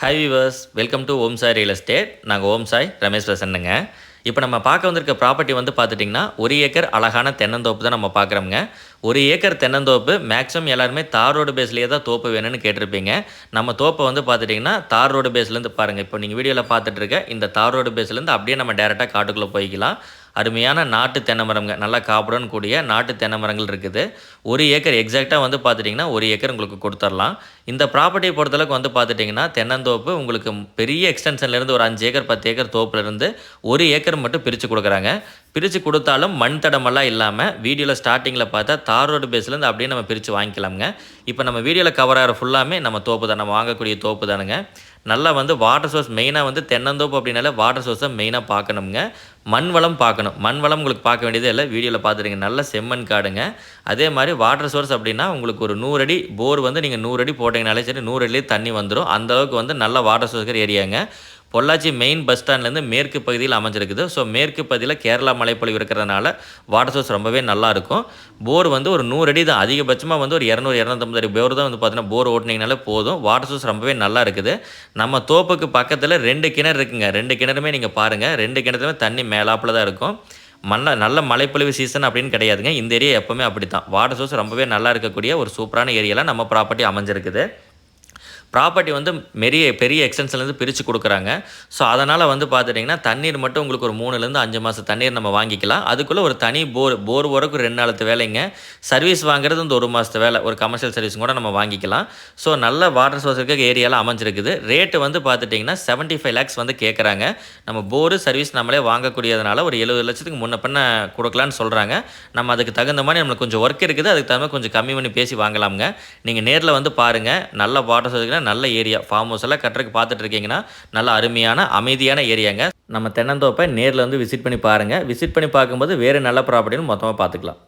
Hi viewers welcome to Om Sai real estate நாங்கள் ஓம் சாய் ரமேஷ் பிரசன்னுங்க. இப்போ நம்ம பார்க்க வந்திருக்க ப்ராப்பர்ட்டி வந்து பார்த்துட்டிங்கன்னா ஒரு ஏக்கர் அழகான தென்னந்தோப்பு தான் நம்ம பார்க்குறோங்க ஒரு ஏக்கர் தென்னந்தோப்பு மேக்ஸிமம் எல்லாருமே தார் ரோடு பேஸ்லேயே தான் தோப்பு வேணும்னு கேட்டிருப்பீங்க. நம்ம தோப்பை வந்து பார்த்துட்டிங்கன்னா தார் ரோடு பேஸ்லேருந்து பாருங்கள் இப்போ நீங்கள் வீடியோவில் பார்த்துட்டு இருக்க இந்த தார் ரோடு பேஸ்லேருந்து அப்படியே நம்ம டேரெக்டாக காட்டுக்குள்ளே போய்க்கலாம். அருமையான நாட்டு தென்னை மரங்க நல்லா காப்புடன் கூடிய நாட்டு தென்னை மரங்கள் இருக்குது. ஒரு ஏக்கர் எக்ஸாக்டாக வந்து பார்த்துட்டிங்கன்னா ஒரு ஏக்கர் உங்களுக்கு கொடுத்துடலாம். இந்த ப்ராப்பர்ட்டியை பொறுத்தளவுக்கு வந்து பார்த்துட்டிங்கன்னா தென்னந்தோப்பு உங்களுக்கு பெரிய எக்ஸ்டென்ஷன்லேருந்து ஒரு அஞ்சு ஏக்கர் பத்து ஏக்கர் தோப்புலேருந்து ஒரு ஏக்கர் மட்டும் பிரித்து கொடுக்குறாங்க. பிரித்து கொடுத்தாலும் மண் தடமெல்லாம் இல்லாமல் வீடியோவில் ஸ்டார்டிங்கில் பார்த்தா தார் ரோடு பேஸ்லேருந்து அப்படியே நம்ம பிரித்து வாங்கிக்கலாமுங்க. இப்போ நம்ம வீடியோவில் கவர் ஆகிற ஃபுல்லாமே நம்ம தோப்பு தான். நம்ம வாங்கக்கூடிய தோப்பு தானுங்க. நல்லா வந்து வாட்டர் சோர்ஸ் மெயினாக வந்து தென்னந்தோப்பு அப்படின்னால வாட்டர் சோர்ஸை மெயினாக பார்க்கணுங்க மண் வளம் பார்க்கணும். மண் வளம் உங்களுக்கு பார்க்க வேண்டியதே இல்லை. வீடியோவில் பார்த்துருங்க. நல்ல செம்மண் காடுங்க. அதே மாதிரி வாட்டர் சோர்ஸ் அப்படின்னா உங்களுக்கு ஒரு நூறு அடி போர் வந்து நீங்கள் நூறு அடி போட்டிங்கனாலே சரி நூறு அடிலேயே தண்ணி வந்துடும் அந்த அளவுக்கு வந்து நல்ல வாட்டர் சோர்ஸ் ஏரியாங்க பொள்ளாச்சி மெயின் பஸ் ஸ்டாண்ட்லேருந்து மேற்கு பகுதியில் அமைஞ்சிருக்குது. ஸோ மேற்கு பகுதியில் கேரளா மலைப்பொழிவு இருக்கிறதுனால வாட்டர் சோர்ஸ் ரொம்பவே நல்லாயிருக்கும் போர் வந்து ஒரு நூறு அடி தான். அதிகபட்சமாக வந்து ஒரு இரநூறு இரநூத்தம்பது அடி போர் தான் வந்து பார்த்தீங்கன்னா போர் ஓட்டினீங்கனாலே போதும். வாட்டர் சோர்ஸ் ரொம்பவே நல்லா இருக்குது. நம்ம தோப்புக்கு பக்கத்தில் ரெண்டு கிணறு இருக்குங்க. ரெண்டு கிணறுமே நீங்கள் பாருங்கள் ரெண்டு கிணத்துலையுமே தண்ணி மேலாப்பில் தான் இருக்கும். மண்ண நல்ல மழைப்பொழிவு சீசன் அப்படின்னு கிடையாதுங்க. இந்த ஏரியா எப்போவுமே அப்படி தான் வாட்டர் சோர்ஸ் ரொம்பவே நல்லா இருக்கக்கூடிய ஒரு சூப்பரான ஏரியாவில் நம்ம ப்ராப்பர்ட்டி அமைஞ்சிருக்குது. ப்ராப்பர்ட்டி வந்து மெரிய பெரிய எக்ஸ்டென்ஷன்லேருந்து பிரித்து கொடுக்குறாங்க. ஸோ அதனால் வந்து பார்த்துட்டிங்கன்னா தண்ணீர் மட்டும் உங்களுக்கு ஒரு மூணுலேருந்து அஞ்சு மாதம் தண்ணீர் நம்ம வாங்கிக்கலாம். அதுக்குள்ளே ஒரு தனி போர் போர் வரைக்கும் ரெண்டு நாளத்து வேலைங்க. சர்வீஸ் வாங்குறது இந்த ஒரு மாதத்து வேலை. ஒரு கமர்ஷியல் சர்வீஸ் கூட நம்ம வாங்கிக்கலாம். ஸோ நல்ல வாட்டர் சோர்ஸ் இருக்க ஏரியாவில் அமைஞ்சிருக்குது. ரேட்டு வந்து பார்த்துட்டிங்கன்னா செவன்ட்டி ஃபைவ் லேக்ஸ் வந்து கேட்குறாங்க நம்ம போரு சர்வீஸ் நம்மளே வாங்கக்கூடியதுனால ஒரு எழுபது லட்சத்துக்கு முன்ன பின்ன கொடுக்கலான்னு சொல்கிறாங்க நம்ம அதுக்கு தகுந்த மாதிரி நம்மளுக்கு கொஞ்சம் ஒர்க் இருக்குது. அதுக்கு தகுந்த மாதிரி கொஞ்சம் கம்மி பண்ணி பேசி வாங்கலாமுங்க. நீங்கள் நேரில் வந்து பாருங்கள் நல்ல வாட்டர் சோர்ஸ் நல்ல ஏரியா. ஃபார்ம் ஹவுஸ் எல்லாம் கட்டுறதுக்கு பார்த்துட்டு இருக்கீங்கன்னா நல்ல அருமையான அமைதியான ஏரியாங்க. நம்ம தென்னந்தோப்பை நேரில் வந்து விசிட் பண்ணி பாருங்கள் விசிட் பண்ணி பார்க்கும்போது வேறு நல்ல ப்ராப்பர்ட்டின்னு மொத்தமாக பார்த்துக்கலாம்.